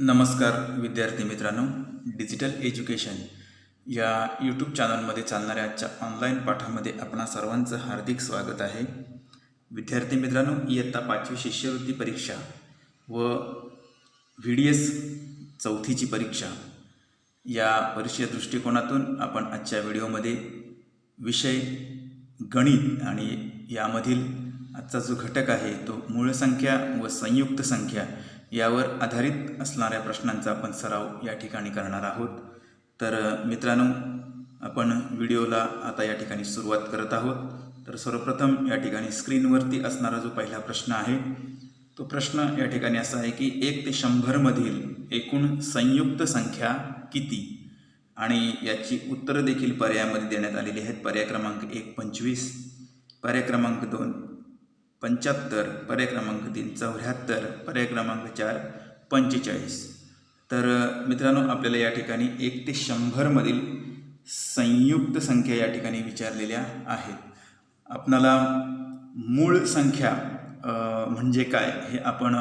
नमस्कार विद्यार्थी मित्रांनो डिजिटल एज्युकेशन या यूट्यूब चॅनलमध्ये चालणाऱ्या आजच्या ऑनलाईन पाठामध्ये आपणा सर्वांचं हार्दिक स्वागत आहे. विद्यार्थी मित्रांनो इयत्ता पाचवी शिष्यवृत्ती परीक्षा व व्ही डी एस चौथीची परीक्षा या परीक्षे दृष्टिकोनातून आपण आजच्या व्हिडिओमध्ये विषय गणित आणि यामधील आजचा जो घटक आहे तो मूळ संख्या व संयुक्त संख्या यावर आधारित असणाऱ्या प्रश्नांचा आपण सराव या ठिकाणी करणार आहोत. तर मित्रांनो आपण व्हिडिओला आता या ठिकाणी सुरुवात करत आहोत. तर सर्वप्रथम या ठिकाणी स्क्रीनवरती असणारा जो पहिला प्रश्न आहे तो प्रश्न या ठिकाणी असा आहे की एक ते शंभरमधील एकूण संयुक्त संख्या किती? आणि याची उत्तरं देखील पर्यायामध्ये देण्यात आलेली आहेत. पर्याय क्रमांक एक पंचवीस पर्याय क्रमांक दोन पंच्याहत्तर पर्याय क्रमांक तीन चौऱ्याहत्तर पर्याय क्रमांक चार पंचेचाळीस. तर मित्रांनो आपल्याला या ठिकाणी एक ते शंभरमधील संयुक्त संख्या या ठिकाणी विचारलेल्या आहेत. आपणाला मूळ संख्या म्हणजे काय हे आपण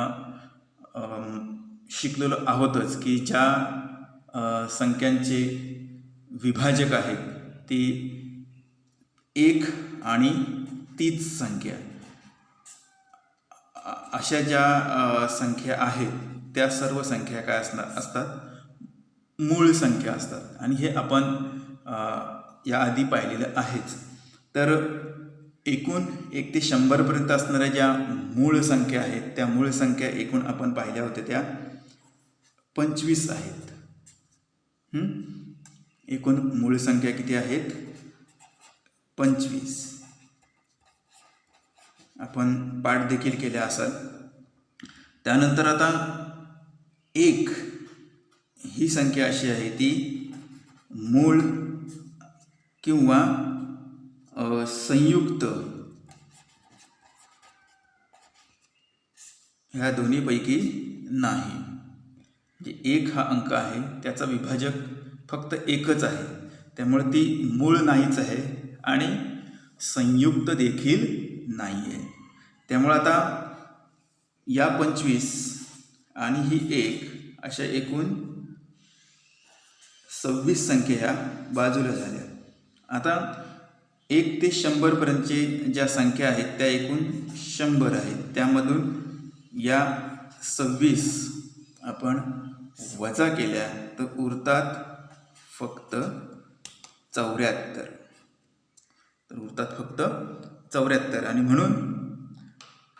शिकलेलो आहोतच की ज्या संख्यांचे विभाजक आहेत ती एक आणि तीच संख्या. अशा ज्या संख्या आहेत त्या सर्व संख्या काय असणार असतात? मूळ संख्या असतात. आणि हे आपण याआधी पाहिलेलं आहेच. तर एकूण एक ते शंभरपर्यंत असणाऱ्या ज्या मूळ संख्या आहेत त्या मूळ संख्या एकूण आपण पाहिल्या होत्या त्या पंचवीस आहेत. एकूण मूळ संख्या किती आहेत? पंचवीस. आपण पाठ देखील केल्या असाल. त्यानंतर आता एक ही संख्या अशी आहे ती मूळ किंवा संयुक्त ह्या दोन्हीपैकी नाही. जे एक हा अंक आहे त्याचा विभाजक फक्त एकच आहे. त्यामुळे ती मूळ नाहीच आहे आणि संयुक्त देखील नाही आहे त्यामुळे आता या पंचवीस आणि ही एक अशा एकूण सव्वीस संख्या ह्या बाजूला झाल्या. आता एक ते शंभरपर्यंतचे ज्या संख्या आहेत त्या एकूण शंभर आहेत. त्यामधून या सव्वीस आपण वजा केल्या तर उरतात फक्त चौऱ्याहत्तर. तर उरतात फक्त चौऱ्याहत्तर. आणि म्हणून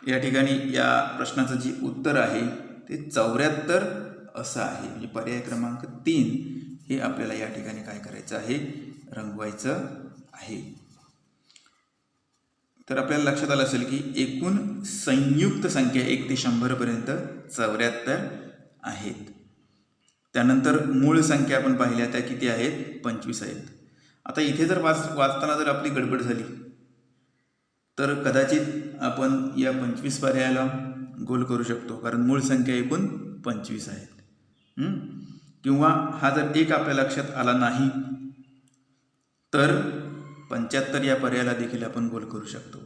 या ठिकाणी या प्रश्नाचं जे उत्तर आहे ते चौऱ्याहत्तर असं आहे. म्हणजे पर्याय क्रमांक तीन हे आपल्याला या ठिकाणी काय करायचं आहे? रंगवायचं आहे. तर आपल्याला लक्षात आलं असेल की एकूण संयुक्त संख्या एक ते शंभरपर्यंत चौऱ्याहत्तर आहेत. त्यानंतर मूळ संख्या आपण पाहिल्या त्या किती आहेत? पंचवीस आहेत. आता इथे जर वाच वाचताना जर आपली गडबड झाली तर कदाचित आपण या पंचवीस पर्यायाला गोल करू शकतो कारण मूळ संख्या एकूण पंचवीस आहेत किंवा हा जर एक आपल्या लक्षात आला नाही तर पंच्याहत्तर या पर्यायाला देखील आपण गोल करू शकतो.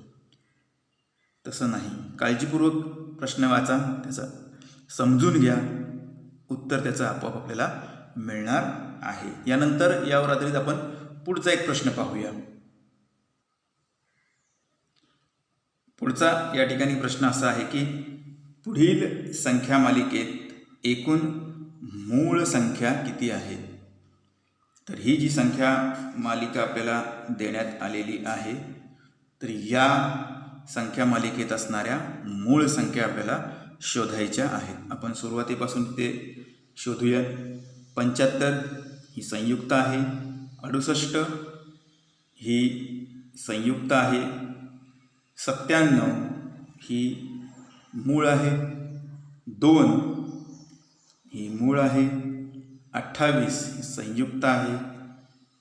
तसं नाही. काळजीपूर्वक प्रश्न वाचा त्याचा समजून घ्या. उत्तर त्याचं आपोआप आपल्याला मिळणार आहे. यानंतर यावर आधारित आपण पुढचा एक प्रश्न पाहूया. पुढचा या ठिकाणी प्रश्न असा आहे की पुढील संख्या मालिकेत एकूण मूळ संख्या किती आहेत तर ही जी संख्या मालिका आपल्याला देण्यात आलेली आहे तर या संख्या मालिकेत असणाऱ्या मूळ संख्या आपल्याला शोधायच्या आहेत. आपण सुरुवातीपासून ते शोधूया. पंच्याहत्तर ही संयुक्त आहे. अडुसष्ट ही संयुक्त आहे. सत्त्याण्णव ही मूळ आहे. दोन ही मूळ आहे. अठ्ठावीस ही संयुक्त आहे.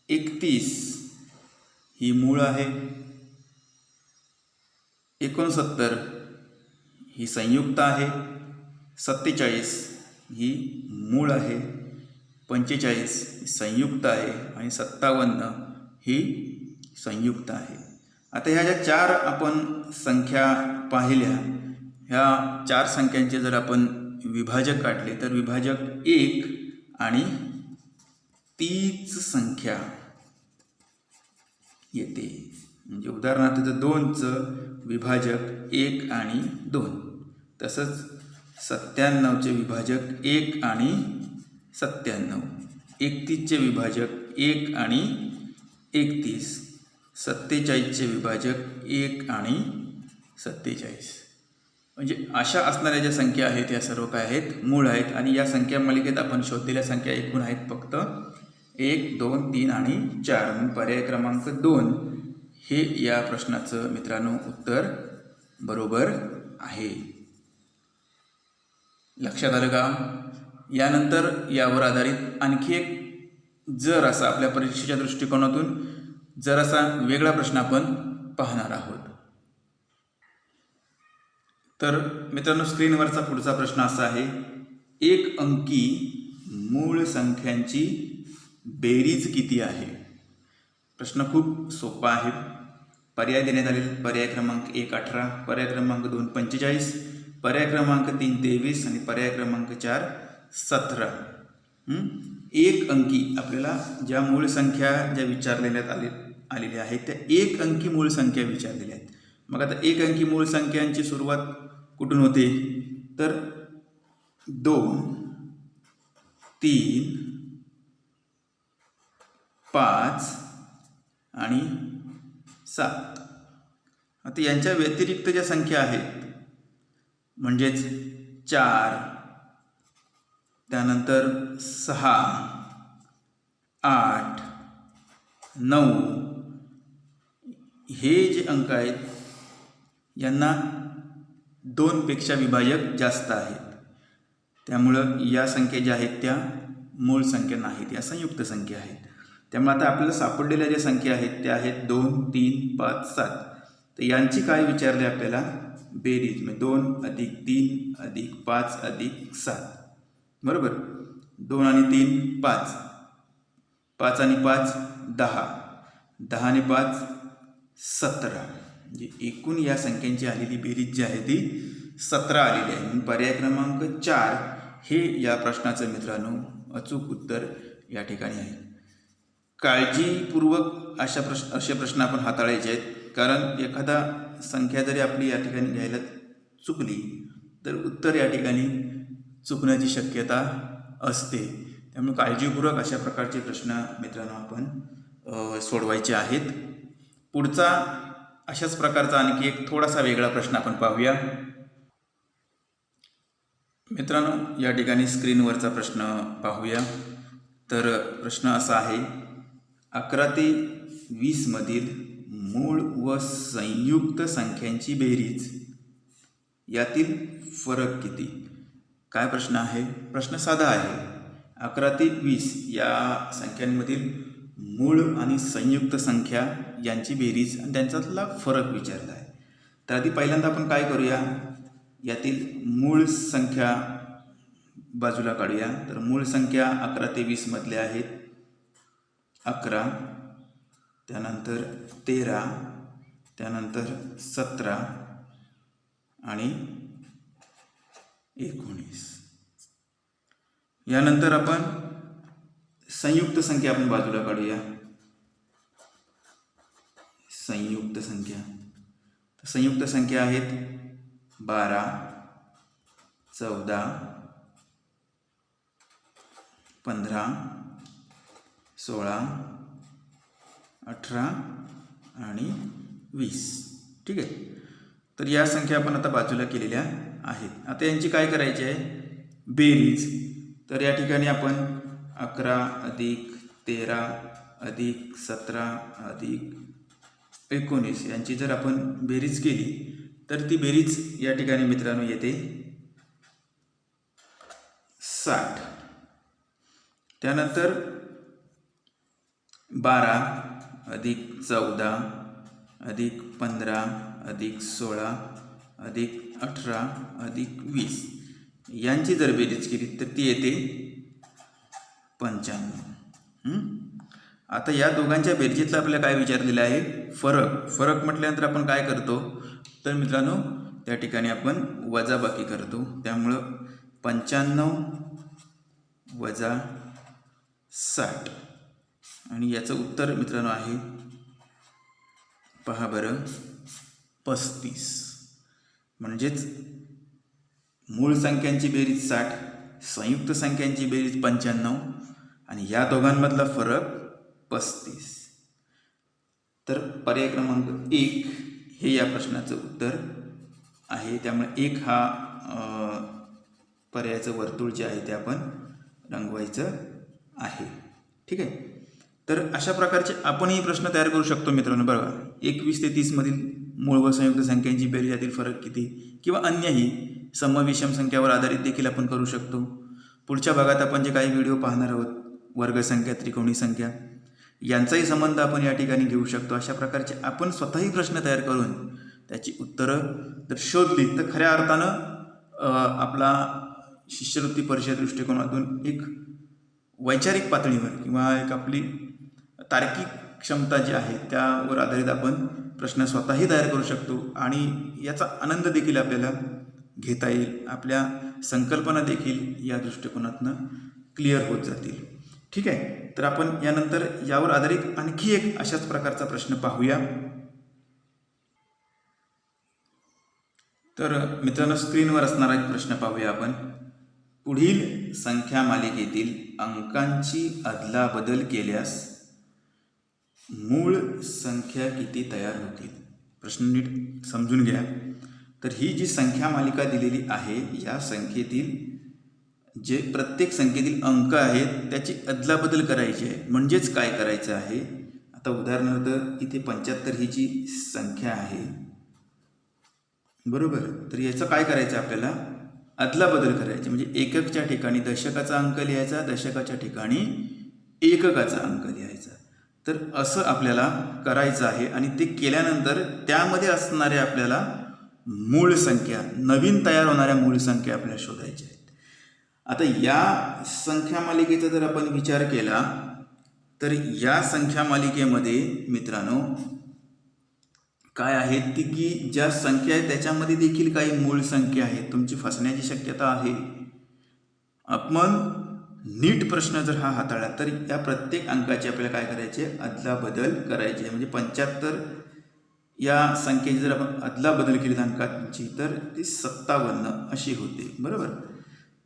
एकतीस ही मूळ आहे. एकोणसत्तर ही संयुक्त आहे. सत्तेचाळीस ही मूळ आहे. पंचेचाळीस ही संयुक्त आहे आणि सत्तावन्न ही संयुक्त आहे. आता ह्या ज्या चार आपण संख्या पाहिल्या ह्या चार संख्यांचे जर आपण विभाजक काढले तर विभाजक एक आणि तीच संख्या येते. म्हणजे उदाहरणार्थ जर दोनचं विभाजक एक आणि दोन. तसंच सत्त्याण्णवचे विभाजक एक आणि सत्त्याण्णव. एकतीसचे विभाजक एक आणि एकतीस. सत्तेचाळीसचे विभाजक एक आणि सत्तेचाळीस. म्हणजे अशा असणाऱ्या ज्या संख्या आहेत या सर्व काय आहेत? मूळ आहेत. आणि या संख्या मालिकेत आपण शोधलेल्या संख्या एकूण आहेत फक्त एक दोन तीन आणि चार. म्हणून पर्याय क्रमांक दोन हे या प्रश्नाचं मित्रांनो उत्तर बरोबर आहे. लक्षात आलं का? यानंतर यावर आधारित आणखी एक जर असा आपल्या परीक्षेच्या दृष्टिकोनातून जरासा वेगळा प्रश्न आपण पाहणार आहोत. तर मित्रांनो स्क्रीनवरचा पुढचा प्रश्न असा आहे एक अंकी मूळ संख्यांची बेरीज किती आहे? प्रश्न खूप सोपा आहे. पर्याय देण्यात आलेले पर्याय क्रमांक एक अठरा पर्याय क्रमांक दोन पंचेचाळीस पर्याय क्रमांक तीन तेवीस आणि पर्याय क्रमांक चार सतरा. एक अंकी आपल्याला ज्या मूळ संख्या ज्या विचारलेल्या आले आलेल्या आहेत त्या एक अंकी मूळ संख्या विचारलेल्या आहेत. मग आता एक अंकी मूळ संख्यांची सुरुवात कुठून होते? तर दोन तीन पाच आणि सात. आता यांच्या व्यतिरिक्त ज्या संख्या आहेत म्हणजेच चार त्यानंतर सहा आठ नऊ हे जे अंक आहेत यांना दोनपेक्षा विभाजक जास्त आहेत. त्यामुळं या संख्या ज्या आहेत त्या मूळ संख्या नाहीत या संयुक्त संख्या आहेत. त्यामुळे आता आपल्याला सापडलेल्या ज्या संख्या आहेत त्या आहेत दोन तीन पाच सात. तर यांची काय विचारले आपल्याला? बेरीज म्हणजे दोन अधिक तीन अधिक पाच अधिक सात. बरोबर? दोन आणि तीन पाच. पाच आणि पाच दहा. दहा आणि पाच सतरा. म्हणजे एकूण या संख्यांची आलेली बेरीज जी आहे ती सतरा आलेली आहे. म्हणून पर्याय क्रमांक चार हे या प्रश्नाचं मित्रांनो अचूक उत्तर या ठिकाणी आहे. काळजीपूर्वक अशा प्रश्न असे प्रश्न आपण हाताळायचे आहेत. कारण एखादा संख्या जरी आपली या ठिकाणी घ्यायला चुकली तर उत्तर या ठिकाणी चुकण्याची शक्यता असते. त्यामुळे काळजीपूर्वक अशा प्रकारचे प्रश्न मित्रांनो आपण सोडवायचे आहेत. पुढचा अशाच प्रकारचा आणखी एक थोडासा वेगळा प्रश्न आपण पाहूया. मित्रांनो या ठिकाणी स्क्रीनवरचा प्रश्न पाहूया. तर प्रश्न असा आहे अकरा ते वीसमधील मूळ व संयुक्त संख्यांची बेरीज यातील फरक किती? काय प्रश्न आहे? प्रश्न साधा आहे. अकरा ते वीस या संख्यांमधील मूळ आणि संयुक्त संख्या यांची बेरीज आणि त्यांच्यातला फरक विचारला आहे. तर आधी पहिल्यांदा आपण काय करूया? यातील मूळ संख्या बाजूला काढूया. तर मूळ संख्या अकरा ते वीसमधल्या आहेत. अकरा त्यानंतर तेरा त्यानंतर सतरा आणि एकोणीस. यानंतर आपण संयुक्त संख्या आपण बाजूला काढूया. संयुक्त संख्या. संयुक्त संख्या आहेत बारा चौदा पंधरा सोळा अठरा आणि वीस. ठीक आहे? तर या संख्या आपण आता बाजूला केलेल्या आहेत. आता यांची काय करायची आहे? बेरीज. तर या ठिकाणी आपण अकरा अधिक तेरा अधिक सतरा अधिक एकोणीस यांची जर आपण बेरीज केली तर ती बेरीज या ठिकाणी मित्रांनो येते साठ. त्यानंतर बारा अधिक चौदा अधिक पंधरा अधिक सोळा अधिक अठरा अधिक वीस यांची जर बेरीज केली तर ती येते पंच्याण्णव. आता या दोघांच्या बेरजेतला आपल्याला काय विचारलेलं आहे? फरक. फरक म्हटल्यानंतर आपण काय करतो? तर मित्रांनो त्या ठिकाणी आपण वजाबाकी करतो. त्यामुळं पंच्याण्णव वजा साठ. आणि याचं उत्तर मित्रांनो आहे पहा बरं पस्तीस. म्हणजेच मूळ संख्यांची बेरीज साठ संयुक्त संख्यांची बेरीज पंच्याण्णव आणि या दोघांमधला फरक पस्तीस. तर पर्याय क्रमांक एक हे या प्रश्नाचं उत्तर आहे. त्यामुळे एक हा पर्यायाचं वर्तुळ जे आहे ते आपण रंगवायचं आहे. ठीक आहे? तर अशा प्रकारचे आपणही प्रश्न तयार करू शकतो मित्रांनो. बघा एकवीस ते तीसमधील मूळ व संयुक्त संख्यांची बेरीजातील फरक किती? किंवा अन्यही समविषम संख्यावर आधारित देखील आपण करू शकतो. पुढच्या भागात आपण जे काही व्हिडिओ पाहणार आहोत वर्गसंख्या त्रिकोणी संख्या. यांचाही संबंध आपण या ठिकाणी घेऊ शकतो. अशा प्रकारचे आपण स्वतःही प्रश्न तयार करून त्याची उत्तरं जर शोधली. तर खऱ्या अर्थानं आपला शिष्यवृत्ती परीक्षा दृष्टिकोनातून एक वैचारिक पातळीवर किंवा एक आपली तार्किक क्षमता जी आहे त्यावर आधारित आपण प्रश्न स्वतःही तयार करू शकतो आणि याचा आनंद देखील आपल्याला घेता येईल. आपल्या संकल्पना देखील या दृष्टिकोनातनं क्लिअर होत जातील. ठीक आहे? तर आपण यानंतर यावर आधारित आणखी एक अशाच प्रकारचा प्रश्न पाहूया. तर मित्रांनो स्क्रीनवर असणारा एक प्रश्न पाहूया आपण. पुढील संख्या मालिकेतील अंकांची अदलाबदल केल्यास मूळ संख्या किती तयार होतील? प्रश्न नीट समजून घ्या. तर ही जी संख्या मालिका दिलेली आहे या संख्येतील जे प्रत्येक संख्येतील अंक आहेत त्याची अदलाबदल करायची आहे. म्हणजेच काय करायचं आहे? आता उदाहरणार्थ इथे पंच्याहत्तर ही जी संख्या आहे. बरोबर? तर याचं काय करायचं आपल्याला? अदलाबदल करायची. म्हणजे एककच्या ठिकाणी दशकाचा अंक लिहायचा दशकाच्या ठिकाणी एककाचा अंक लिहायचा. तर असं आपल्याला करायचं आहे आणि ते केल्यानंतर त्यामध्ये असणाऱ्या आपल्याला मूळ संख्या नवीन तयार होणाऱ्या मूळ संख्या आपल्याला शोधायच्या आहेत आता या संख्या मालिकेचा जर आपण विचार केला तर या संख्या मालिकेमध्ये मित्रांनो काय आहेत ती की ज्या संख्या आहेत त्याच्यामध्ये देखील काही मूळ संख्या आहेत. तुमची फसण्याची शक्यता आहे. आपण नीट प्रश्न जर हा हाताळला तर या प्रत्येक अंकाची आपल्याला काय करायचे? अदलाबदल करायची करायचे. म्हणजे पंच्याहत्तर या संख्येची जर आपण अदलाबदल केली अंकांची तर ती सत्तावन्न अशी होते. बरोबर?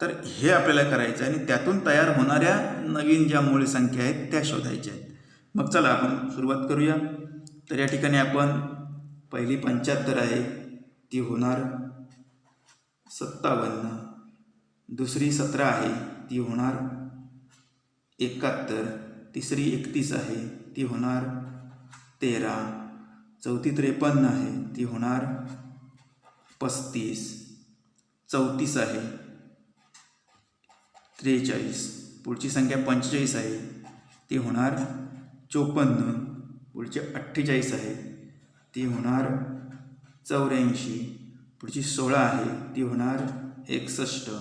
तर हे आपल्याला करायचं आहे आणि त्यातून तयार होणाऱ्या नवीन ज्या मूळ संख्या आहेत त्या शोधायच्या आहेत. मग चला आपण सुरुवात करूया. तर या ठिकाणी आपण पहिली पंच्याहत्तर आहे ती होणार सत्तावन्न. दुसरी सतरा आहे ती होणार एकाहत्तर. तिसरी एकतीस आहे ती होणार तेरा. चौथी त्रेपन्न आहे ती होणार पस्तीस. चौतीस आहे त्रेचाळीस. पुढची संख्या पंचेचाळीस आहे. ती होणार चोपन्न. पुढची अठ्ठेचाळीस आहे. ती होणार चौऱ्याऐंशी. पुढची सोळा आहे. ती होणार एकसष्ट.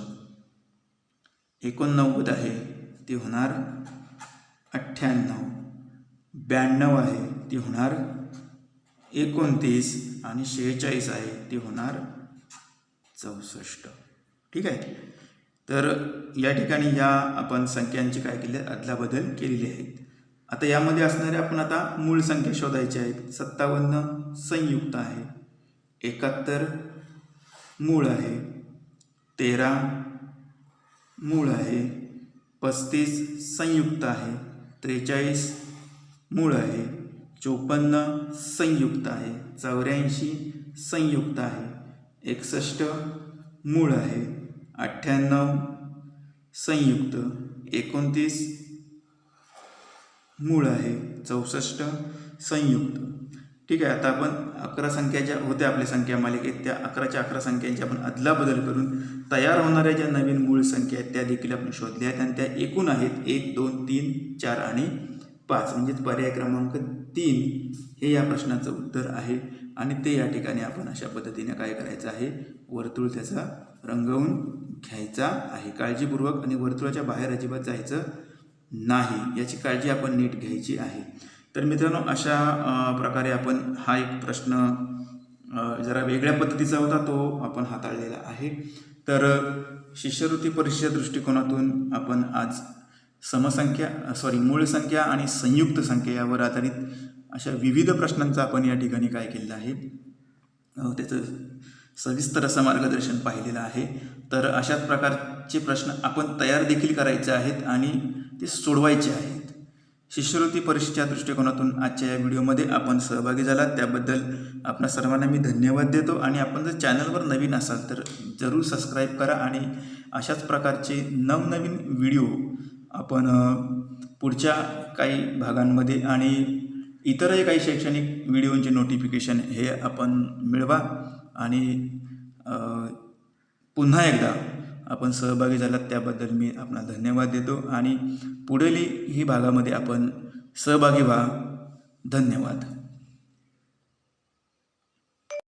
एकोणनव्वद आहे. ती होणार अठ्ठ्याण्णव. ब्याण्णव आहे. ती होणार एकोणतीस आणि शेहेचाळीस आहे. ती होणार चौसष्ट. ठीक आहे? तर या ठिकाणी या आपण संख्यांची काय केली अदलाबदल केलेली आहेत. आता यामध्ये असणाऱ्या आपण आता मूळ संख्या शोधायच्या आहेत. सत्तावन्न संयुक्त आहे. एकाहत्तर मूळ आहे. तेरा मूळ आहे. पस्तीस संयुक्त आहे. त्रेचाळीस मूळ आहे. चोपन्न संयुक्त आहे. चौऱ्याऐंशी संयुक्त आहे. एकसष्ट मूळ आहे. अठ्ठ्याण्णव संयुक्त एकोणतीस मूळ आहे चौसष्ट संयुक्त. ठीक आहे आता आपण अकरा संख्या ज्या होत्या आपल्या संख्या मालिकेत. त्या अकराच्या अकरा संख्यांची आपण अदलाबदल करून तयार होणाऱ्या ज्या नवीन मूळ संख्या आहेत त्या देखील आपण शोधल्या आहेत. आणि त्या एकूण आहेत एक दोन तीन चार आणि पाच. म्हणजेच पर्याय क्रमांक तीन हे या प्रश्नाचं उत्तर आहे. आणि ते या ठिकाणी आपण अशा पद्धतीने काय करायचं आहे? वर्तुळ त्याचा रंगवून घ्यायचा आहे. काळजीपूर्वक आणि वर्तुळाच्या बाहेर अजिबात जायचं नाही. याची काळजी आपण नीट घ्यायची आहे. तर मित्रांनो अशा प्रकारे आपण हा एक प्रश्न जरा वेगळ्या पद्धतीचा होता तो आपण हाताळलेला आहे. तर शिष्यवृत्ती परीक्षेच्या दृष्टिकोनातून आपण आज समसंख्या सॉरी मूळ संख्या आणि संयुक्त संख्या यावर आधारित अशा विविध प्रश्नांचा आपण या ठिकाणी काय केलेलं आहे? त्याचं सविस्तर असं मार्गदर्शन पाहिलेलं आहे. तर अशाच प्रकारचे प्रश्न आपण तयार देखील करायचे आहेत आणि ते सोडवायचे आहेत. शिष्यवृत्ती परीक्षेच्या दृष्टिकोनातून आजच्या या व्हिडिओमध्ये आपण सहभागी झालात त्याबद्दल आपणा सर्वांना मी धन्यवाद देतो आणि आपण जर चॅनलवर नवीन असाल तर जरूर सबस्क्राईब करा आणि अशाच प्रकारचे नवनवीन व्हिडिओ आपण पुढच्या काही भागांमध्ये आणि इतरही काही शैक्षणिक व्हिडिओंचे नोटिफिकेशन हे आपण मिळवा. आणि पुन्हा एकदा आपण सहभागी झालात त्याबद्दल मी आपला धन्यवाद देतो आणि पुढील ही भागामध्ये आपण सहभागी व्हा. धन्यवाद.